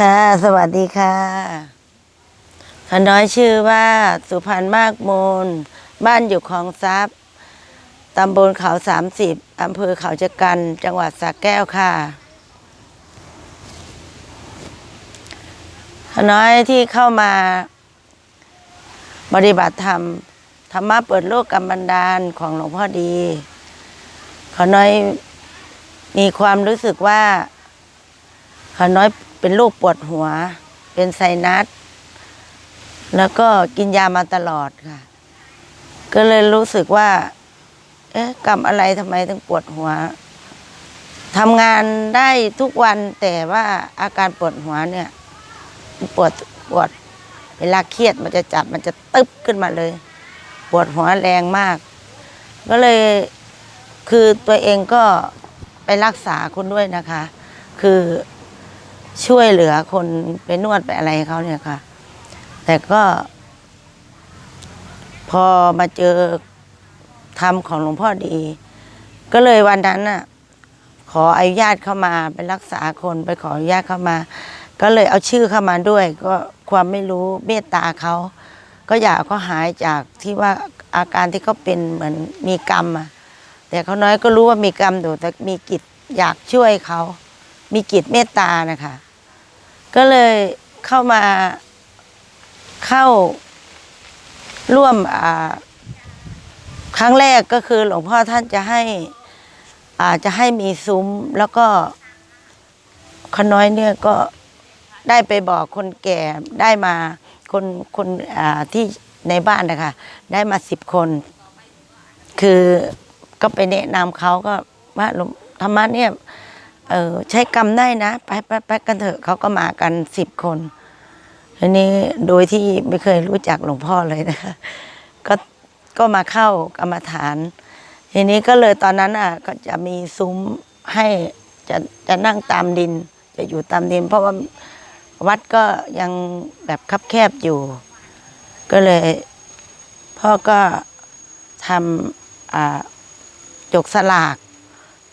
ค่ะ สวัสดีค่ะขน้อยชื่อว่าสุพรรณมากมูล บ้านอยู่คลองทรัพย์ตำบลเขาสามสิบอำเภอเขาชะกัน จังหวัดสระแก้วค่ะขน้อยที่เข้ามาปฏิบัติธรรม ธรรมะเปิดโลกกรรมบันดาลของหลวงพ่อดีขน้อยมีความรู้สึกว่าขน้อย เป็นโรคปวดหัว เป็นไซนัส แล้วก็กินยามาตลอดค่ะ ก็เลยรู้สึกว่า เอ๊ะกรรมอะไรทำไมถึงปวดหัวทำงานได้ทุกวันแต่ว่าอาการปวดหัวเนี่ย ปวดปวด เวลาเครียดมันจะจับมันจะตึ๊บขึ้นมาเลย ปวดหัวแรงมาก ก็เลยคือตัวเองก็ไปรักษาคนด้วยนะคะ คือ ช่วยเหลือคนไปนวดไปอะไรเขาเนี่ยค่ะ แต่ก็ พอมาเจอธรรมของหลวงพ่อดี ก็เลยวันนั้นน่ะ ขออนุญาตเข้ามาไปรักษาคนไปขออนุญาตเข้ามา ก็เลยเอาชื่อเข้ามาด้วย ก็ความไม่รู้เมตตาเขาก็อยากเขาหายจากที่ว่าอาการที่เขาเป็นเหมือนมีกรรมอะแต่เขาน้อยก็รู้ว่ามีกรรมอยู่แต่มีกิจอยากช่วยเขา มีจิตเมตตานะคะ ก็เลยเข้ามาเข้าร่วมครั้งแรกก็คือหลวงพ่อท่านจะให้อาจะให้มีซุ้มแล้วก็ขน้อยเนี่ยก็ได้ไปบอกคนแก่ได้มาคนคนที่ในบ้านนะคะได้มาสิบคน คือก็ไปแนะนำเขาก็ว่าหลวงธรรมะเนี่ย เออใช้กรรมได้นะ ไปไปไปกันเถอะเขาก็มากันสิบคนทีนี้โดยที่ไม่เคยรู้จักหลวงพ่อเลยนะคะก็ก็มาเข้ากรรมฐาน ทีนี้ก็เลยตอนนั้นอะก็จะมีซุ้มให้จะจะนั่งตามดิน จะอยู่ตามดิน เพราะว่าวัดก็ยังแบบคับแคบอยู่ ก็เลยพ่อก็ทำจกสลาก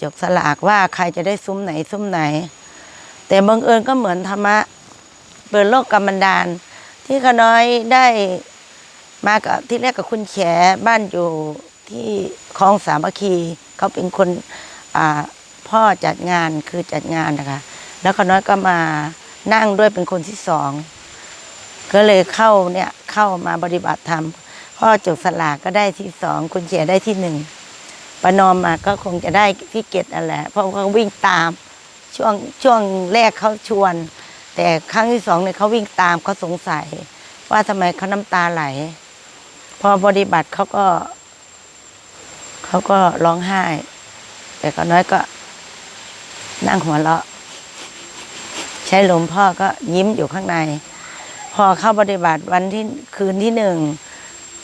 จกสลากว่าใครจะได้ซุ้มไหนซุ้มไหน แต่บังเอิญก็เหมือนธรรมะเปิดโลกกรรมบันดาลที่ขาน้อยได้มากับที่แรกกับคุณแขบ้านอยู่ที่คลองสามัคคีเขาเป็นคนพ่อจัดงานคือจัดงานนะคะ แล้วขาน้อยก็มานั่งด้วยเป็นคนที่สองก็เลยเข้าเนี่ยเข้ามาปฏิบัติธรรมพ่อจกสลากก็ได้ที่สองคุณแขได้ที่หนึ่ง ประนอมมาก็คงจะได้ที่เกตนั่นแหละ เพราะเขาวิ่งตามช่วงช่วงแรกเขาชวน แต่ครั้งที่สองเนี่ยเขาวิ่งตามเขาสงสัย ว่าทำไมเขาน้ำตาไหล พอปฏิบัติเขาก็เขาก็ร้องไห้ แต่ก็น้อยก็นั่งหัวเราะ ใช้ลวงพ่อก็ยิ้มอยู่ข้างใน พอเข้าปฏิบัติวันที่คืนที่หนึ่ง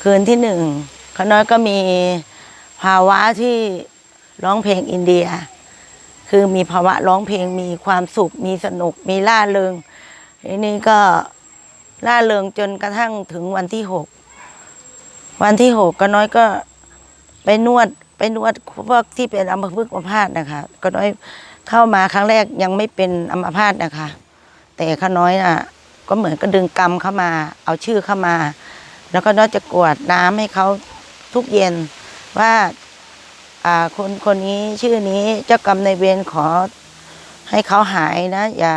คืนที่หนึ่งเขาน้อยก็มี ภาวะที่ร้องเพลงอินเดีย คือมีภาวะร้องเพลงมีความสุข มีสนุก มีล่าเริงทีนี้ก็ล่าเริงจนกระทั่งถึงวันที่หกวันที่หกก็น้อยก็ไปนวดไปนวดพวกที่เป็นอัมพฤกษ์อัมพาตนะคะ ก็น้อยเข้ามาครั้งแรกยังไม่เป็นอัมพาตนะคะ แต่ข้าน้อยน่ะ ก็เหมือนก็ดึงกรรมเข้ามา เอาชื่อเข้ามา แล้วก็น้อยจะกรวดน้ำให้เขาทุกเย็น ว่าอ่าคนคนนี้ชื่อนี้เจ้ากรรมในเวรขอให้เขาหายนะ อย่า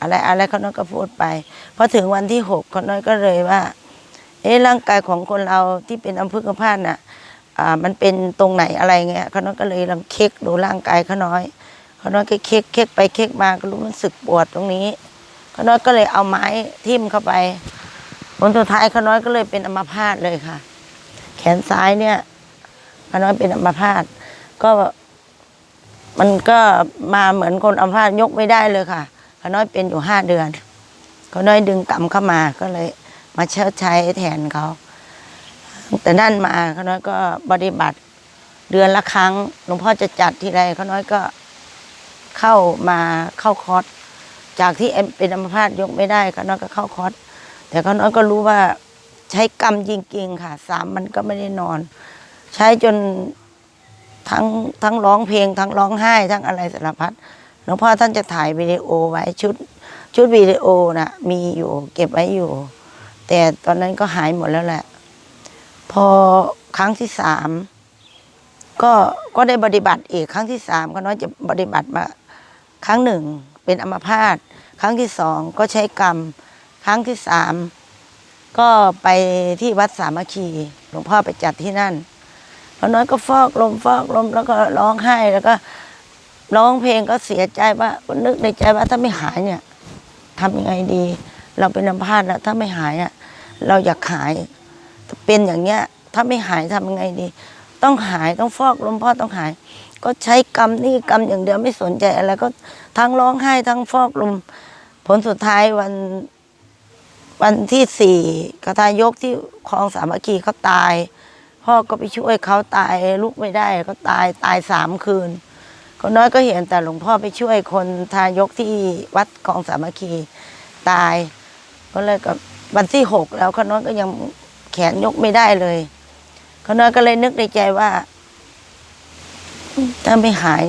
อะไรอะไรเขาน้อยก็พูดไปพอถึงวันที่หกเขาน้อยก็เลยว่า เอ๊ะร่างกายของคนเราที่เป็นอัมพฤกษ์พาตน่ะอ่ามันเป็นตรงไหนอะไรเงี้ยเขาน้อยก็เลยลองเช็คดูร่างกายเขาน้อยเขาน้อยก็เช็คเช็คไปเช็คมาก็รู้มันสึกปวดตรงนี้เขาน้อยก็เลยเอาไม้ทิ่มเข้าไปผลสุดท้ายเขาน้อยก็เลยเป็นอัมพาตเลยค่ะ แขนซ้ายเนี่ย ขาน้อยเป็นอัมพาตก็มันก็มาเหมือนคนอัมพาตยกไม่ได้เลยค่ะขาน้อยเป็นอยู่ห้าเดือนเขาน้อยดึงกรรมเข้ามาก็เลย มาเชิดใช้แทนเขาแต่นั่นมาเขาน้อยก็ปฏิบัติเดือนละครั้งหลวงพ่อจะจัดทีไรขาน้อยก็เข้ามาเข้าคอร์สจากที่เป็นอัมพาตยกไม่ได้เขาน้อยก็เข้าคอร์สแต่เขาน้อยก็รู้ว่าใช้กรรมจริงๆค่ะสามมันก็ไม่ได้นอน ใช้จนทั้งทั้งร้องเพลง ทั้งร้องไห้ ทั้งอะไรสารพัดหลวงพ่อท่านจะถ่ายวิดีโอไว้ชุด ชุดวิดีโอน่ะมีอยู่เก็บไว้อยู่ แต่ตอนนั้นก็หายหมดแล้วแหละ พอครั้งที่สามก็ก็ได้ปฏิบัติอีกครั้งที่สามก็น้อยจะปฏิบัติมา ครั้งหนึ่งเป็นอัมพาตครั้งที่สองก็ใช้กรรม ครั้งที่สามก็ไปที่วัดสามัคคีหลวงพ่อไปจัดที่นั่น พอน้อยก็ฟอกลมฟอกลมแล้วก็ร้องไห้แล้วก็ร้องเพลงก็เสียใจว่านึกในใจว่าถ้าไม่หายเนี่ยทำยังไงดี เราเป็นอัมพาตแล้วถ้าไม่หายอะเราอยากหายเป็นอย่างเงี้ย ถ้าไม่หายทำยังไงดี ต้องหายต้องฟอกลมพ่อต้องหาย ก็ใช้กรรมนี่กรรมอย่างเดียวไม่สนใจอะไรก็ทั้งร้องไห้ทั้งฟอกลมผลสุดท้ายวันวันที่สี่กระทายกที่คลองสามัคคีเขาตาย พ่อก็ไปช่วยเขาตายลุกไม่ได้ก็ตายตายสามคืนก็น้อยก็เห็นแต่หลวงพ่อไปช่วยคนทายกที่วัดคลองสามัคคีตาย ก็เลยกับวันที่หกแล้วเขาน้อยก็ยังแขนยกไม่ได้เลยเขาน้อยก็เลยนึกในใจว่า ถ้าไม่หาย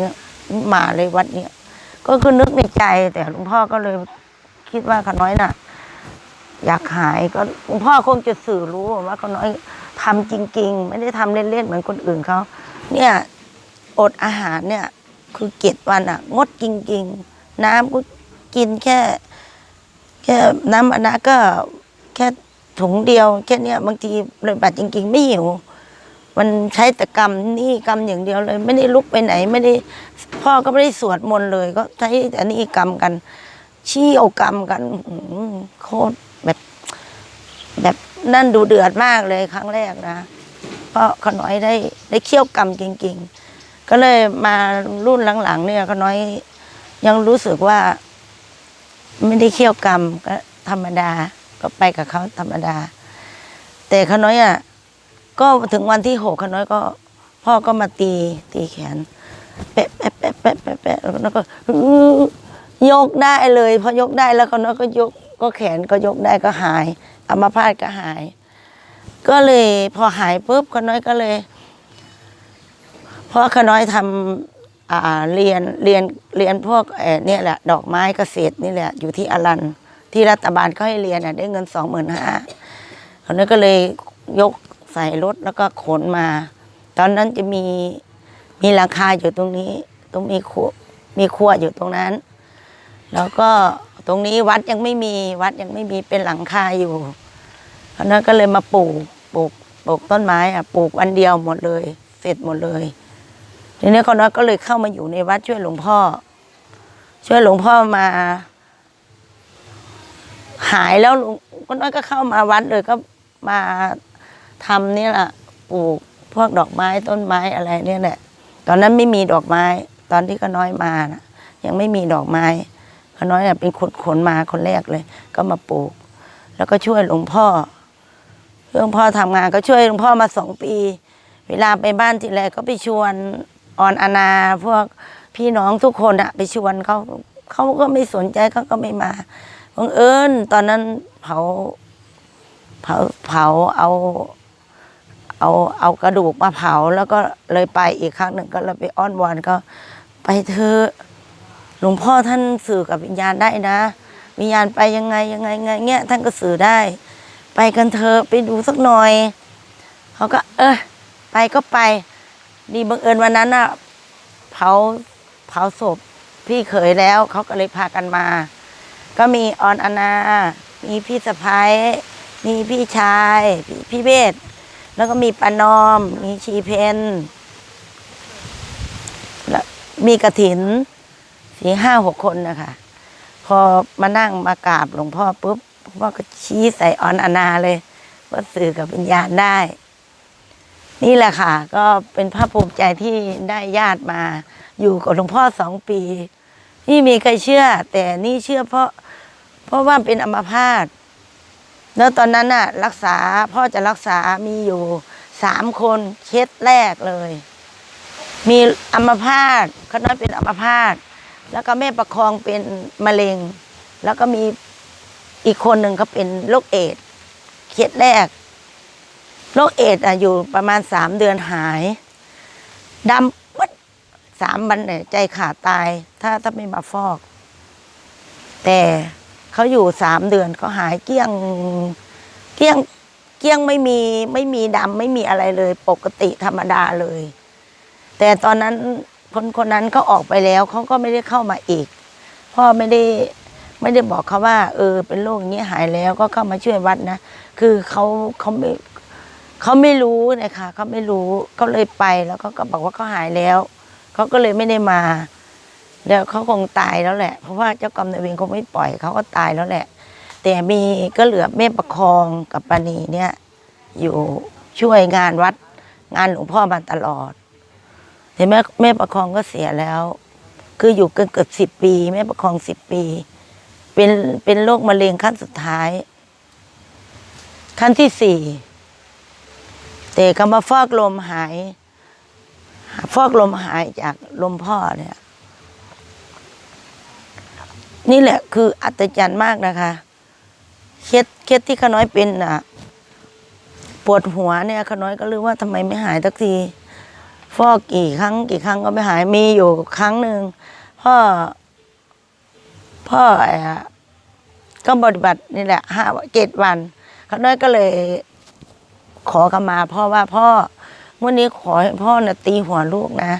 มาเลยวัดเนี้ยก็คือนึกในใจ แต่หลวงพ่อก็เลยคิดว่าขน้อยน่ะ อยากหายก็หลวงพ่อคงจะสื่อรู้ว่าขน้อย ทำจริง ๆ ไม่ได้ทำเล่นๆเหมือนคนอื่นเขาเนี่ยอดอาหารเนี่ยคือเจ็ดวันอะงดจริง ๆ น้ำก็กินแค่ แค่น้ำอนะก็แค่ถุงเดียว แค่เนี้ยบางทีเลยบัดจริง ๆ ไม่หิวมันใช้แต่กรรมนี่กรรมอย่างเดียวเลย ไม่ได้ลุกไปไหน ไม่ได้พ่อก็ไม่ได้สวดมนต์เลย ก็ใช้อันนี้กรรมกัน ชี้เอากรรมกันโคตรแบบแบบ นั่นดูเดือดมากเลยครั้งแรกนะ เพราะขน้อยได้ได้เคี่ยวกรรมจริงๆ ก็เลยมารุ่นหลังๆ เนี่ยขน้อยยังรู้สึกว่า ไม่ได้เคี่ยวกรรมก็ธรรมดาก็ไปกับเขาธรรมดา แต่ขน้อยอะก็ถึงวันที่หกขน้อยก็ พ่อก็มาตีตีแขนแปะแปะแปะแปะแปะแปะแล้วก็ยกได้เลยพอยกได้แล้วขน้อยก็ยกก็แขนก็ยกได้ก็หาย อัมาพาตก็หาย ก็เลยพอหายปุ๊บขน้อยก็เลยเพราะขน้อยทำเรียนเรียนเรียนพวกเนี่ยแหละ ดอกไม้เกษตรนี่แหละ อยู่ที่อรันที่รัฐบาลเขาให้เรียนได้เงินสองหมื่นห้าขน้อยก็เลยยกใส่รถแล้วก็ขนมา ตอนนั้นจะมีมีราคาอยู่ตรงนี้ ตรงมีครัวมีครัวอยู่ตรงนั้น แล้วก็ ตรงนี้วัดยังไม่มีวัดยังไม่มีเป็นหลังคาอยู่เพราะนั้นก็เลยมาปลูกปลูกปลูกต้นไม้อะปลูกวันเดียวหมดเลย เสร็จหมดเลย ทีนี้คนน้อยก็เลยเข้ามาอยู่ในวัดช่วยหลวงพ่อ ช่วยหลวงพ่อมา หายแล้วหลวงคนน้อยก็เข้ามาวัดเลยก็มาทำนี่แหละปลูกพวกดอกไม้ต้นไม้อะไรเนี่ยแหละตอนนั้นไม่มีดอกไม้ ตอนที่ก็น้อยมานะยังไม่มีดอกไม้ ก็น้อยเนี่ยเป็นคนขนมาคนแรกเลย ก็มาปลูก แล้วก็ช่วยหลวงพ่อหลวงพ่อทำงานก็ช่วยหลวงพ่อมาสองปี เวลาไปบ้านทีไรก็ไปชวนออนอาณาพวกพี่น้องทุกคนอะไปชวนเขาเขาก็ไม่สนใจเขาก็ไม่มาบังเอิญตอนนั้นเผาเผาเผาเอาเอาเอากระดูกมาเผาแล้วก็เลยไปอีกครั้งหนึ่งก็เลยไปอ้อนวอนก็ไปเถอะ หลวงพ่อท่านสื่อกับวิญญาณได้นะ วิญญาณไปยังไงยังไงไงเงี้ยท่านก็สื่อได้ ไปกันเถอะไปดูสักหน่อยเขาก็ เออไปก็ไป ดีบังเอิญวันนั้นน่ะเผาเผาศพพี่เขยแล้วเขาก็เลยพากันมา ก็มีออนอนา มีพี่สะพ้ายมีพี่ชายพี่พี่เบสแล้วก็มีปานอม มีชีเพนแล้วมีกระถิน สี่ห้าหกคนนะคะพอมานั่งมากราบหลวงพ่อปุ๊บหลวงพ่อก็ชี้ใส่ออนอนาเลยว่าสื่อกับวิญญาณได้ นี่แหละค่ะ ก็เป็นภาคภูมิใจที่ได้ญาติมา อยู่กับหลวงพ่อสองปีนี่มีใครเชื่อ แต่นี่เชื่อเพราะ เพราะว่าเป็นอัมพาตแล้วตอนนั้นน่ะ รักษาพ่อจะรักษามีอยู่สามคนเคสแรกเลย มีอัมพาตเขาน้อยเป็นอัมพาต แล้วก็แม่ประคองเป็นมะเร็ง แล้วก็มีอีกคนหนึ่งเขาเป็นโรคเอดเคสแรกโรคเอดอะอยู่ประมาณสามเดือนหายดำปึ๊ดสามวันเนี่ยใจขาดตาย ถ้าถ้าไม่มาฟอก แต่เขาอยู่สามเดือนเขาหายเกลี้ยงเกลี้ยงเกลี้ยงไม่มีไม่มีดำไม่มีอะไรเลย ปกติธรรมดาเลย แต่ตอนนั้น คนคนนั้นเขาออกไปแล้วเขาก็ไม่ได้เข้ามาอีก พ่อไม่ได้ไม่ได้บอกเขาว่า เออ เป็นโรคอย่างนี้หายแล้วก็เข้ามาช่วยวัดนะคือเขาเขาไม่เขาไม่รู้นะคะเขาไม่รู้เขาเลยไปแล้วเขาก็บอกว่าเขาหายแล้วเขาก็เลยไม่ได้มา แล้วเขาคงตายแล้วแหละ เพราะว่าเจ้ากรรมนายเวรคงไม่ปล่อยเขาก็ตายแล้วแหละ แต่มีก็เหลือแม่ประคองกับปานีเนี่ย อยู่ช่วยงานวัดงานหลวงพ่อมาตลอด เห็นไหมแม่ประคองก็เสียแล้ว คืออยู่เกินเกือบสิบปี แม่ประคองสิบปี เป็นเป็นโรคมะเร็งขั้นสุดท้าย ขั้นที่สี่แต่ก็มาฟอกลมหาย ฟอกลมหายจากลมพ่อเนี่ย นี่แหละคืออัศจรรย์มากนะคะเคสเคสที่ขาน้อยเป็นอะ ปวดหัวเนี่ยขาน้อยก็รู้ว่าทำไมไม่หายสักที ฟอกกี่ครั้งกี่ครั้งก็ไม่หายมีอยู่ครั้งหนึ่งพ่อ พ่อไอ้อะก็ปฏิบัตินี่แหละห้าเจ็ดวันขาน้อยก็เลย ขอขมาพ่อว่าพ่อวันนี้ขอให้พ่อน่ะตีหัวลูกนะ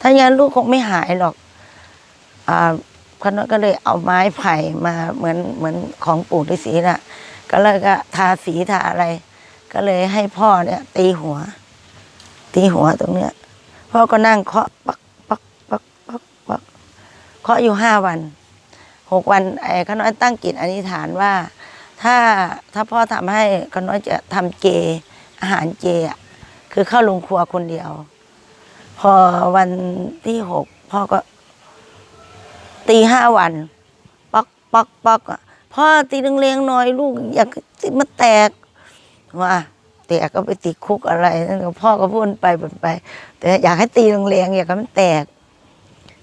ถ้าอย่างนั้นลูกคงไม่หายหรอกอ่าขน้อยก็เลยเอาไม้ไผ่มาเหมือนเหมือนของปู่ฤาษีน่ะ ก็เลยก็ทาสีทาอะไร ก็เลยให้พ่อเนี่ย ตีหัว ตีหัวตรงเนี้ย พ่อก็นั่งเคาะปักปักปักปักปักเคาะอยู่ห้าวันหกวันไอ้ข้าน้อยตั้งจิตอธิษฐานว่า ถ้าถ้าพ่อทำให้ข้าน้อยจะทำเจอาหารเจอะคือเข้าโรงครัวคนเดียว พอวันที่หกพ่อก็ ตีห้าวันปักปักปักอะพ่อตีแรงๆหน่อยลูกอยากตีมันแตกว่า แตกก็ไปติดคุกอะไรนั่นก็พ่อก็พูดไปบ่นไป แต่อยากให้ตีแรงๆอยากให้มันแตก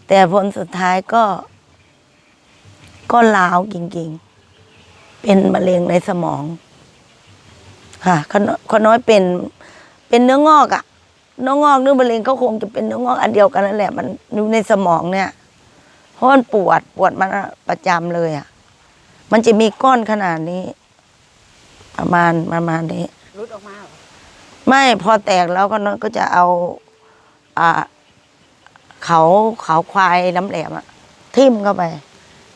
แต่ผลสุดท้ายก็ ก็ลาวจริงๆ เป็นมะเร็งในสมอง ค่ะคนคนน้อยเป็นเป็นเนื้องอกอะเนื้องอกเนื้อมะเร็งก็คงจะเป็นเนื้องอกอันเดียวกันนั่นแหละ มันอยู่ในสมองเนี่ยเพราะมันปวดปวดมันประจำเลยอะ่ะ มันจะมีก้อนขนาดนี้ ประมาณประมาณนี้ รุดออกมาเหรอไม่พอแตกแล้วก็น้อยก็จะเอา อ่า เขาเขาควายน้ำแหลมอะทิ่มเข้าไป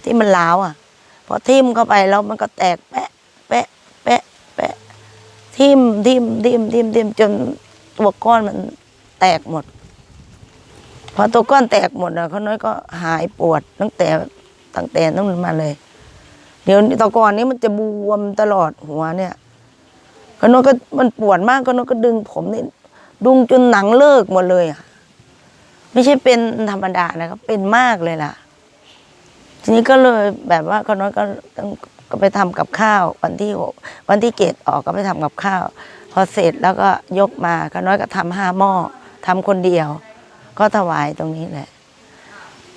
ที่มันล้าวอะพอทิ่มเข้าไปแล้วมันก็แตกแปะ แปะ แปะ แปะ ทิ่มทิ่มทิ่มทิ่มทิ่มจนตัวก้อนมันแตกหมด พอตัวก้อนแตกหมดอะเขาน้อยก็หายปวดตั้งแต่ตั้งแต่นั้นมาเลย เดี๋ยวนี้แตะก่อนนี้มันจะบวมตลอดหัวเนี่ย ก็น้อยก็มันปวดมากก็นอยก็ดึงผมนี่ดึงจนหนังเลิกหมดเลยอะ ไม่ใช่เป็นธรรมดานะครับ เป็นมากเลยล่ะ ทีนี้ก็เลยแบบว่าก็นอยก็ต้องก็ไปทำกับข้าววันที่หกวันที่เกตออกก็ไปทำกับข้าว พอเสร็จแล้วก็ยกมาก็น้อยก็ทำห้าหม้อทำคนเดียว ก็ถวายตรงนี้แหละ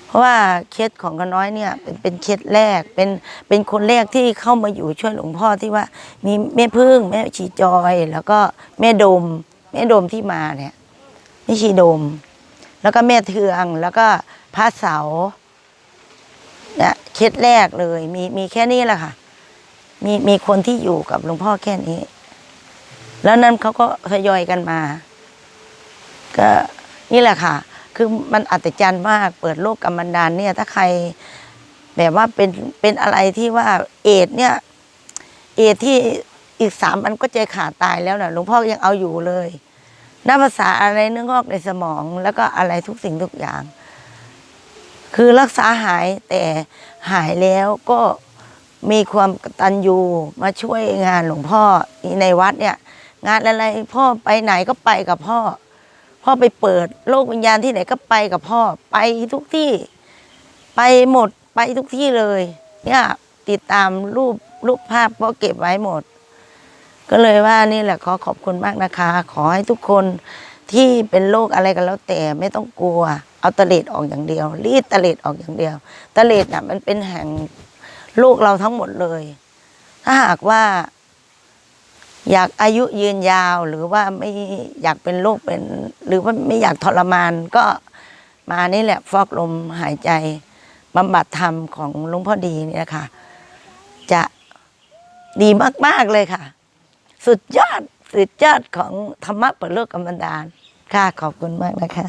เพราะว่าเคสของกระน้อยเนี่ยเป็นเป็นเคสแรกเป็นเป็นคนแรกที่เข้ามาอยู่ช่วยหลวงพ่อที่ว่ามีแม่พึ่งแม่ชีจอย แล้วก็แม่ดม แม่ดมที่มาเนี่ยแม่ชีดม แล้วก็แม่เทืองแล้วก็พระเสาเนี่ยเคสแรกเลยมีมีแค่นี้แหละค่ะ มีมีคนที่อยู่กับหลวงพ่อแค่นี้ แล้วนั้นเขาก็ทยอยกันมา ก็นี่แหละค่ะ คือมันอัศจรรย์มาก เปิดโลกกรรมดารเนี่ย ถ้าใครแบบว่าเป็นเป็นอะไรที่ว่าเอดเนี่ย เอดที่อีกสามวันก็ใจขาดตายแล้วนะหลวงพ่อยังเอาอยู่เลยนับภาษาอะไรเนื้องอกในสมอง แล้วก็อะไรทุกสิ่งทุกอย่าง คือรักษาหายแต่หายแล้วก็มีความกตัญญูมาช่วยงานหลวงพ่อในวัดเนี่ย งานอะไรพ่อไปไหนก็ไปกับพ่อ พ่อไปเปิดโลกวิญญาณที่ไหนก็ไปกับพ่อไปทุกที่ ไปหมดไปทุกที่เลย เนี่ยติดตามรูปรูปภาพก็เก็บไว้หมด ก็เลยว่านี่แหละขอขอบคุณมากนะคะ ขอให้ทุกคนที่เป็นโรคอะไรกันแล้วแต่ไม่ต้องกลัว เอาตะเลดออกอย่างเดียว รีดตะเลดออกอย่างเดียวตะเลดน่ะมันเป็นแห่งโลกเราทั้งหมดเลย ถ้าหากว่า อยากอายุยืนยาวหรือว่าไม่อยากเป็นโรคเป็น หรือว่าไม่อยากทรมานก็มานี่แหละฟอกลมหายใจบำบัดธรรมของหลวงพ่อดีนี่แหละค่ะจะดีมาก ๆ เลยค่ะ สุดยอดสุดยอดของธรรมะเปิดโลกกรรมดานค่ะขอบคุณมากนะคะ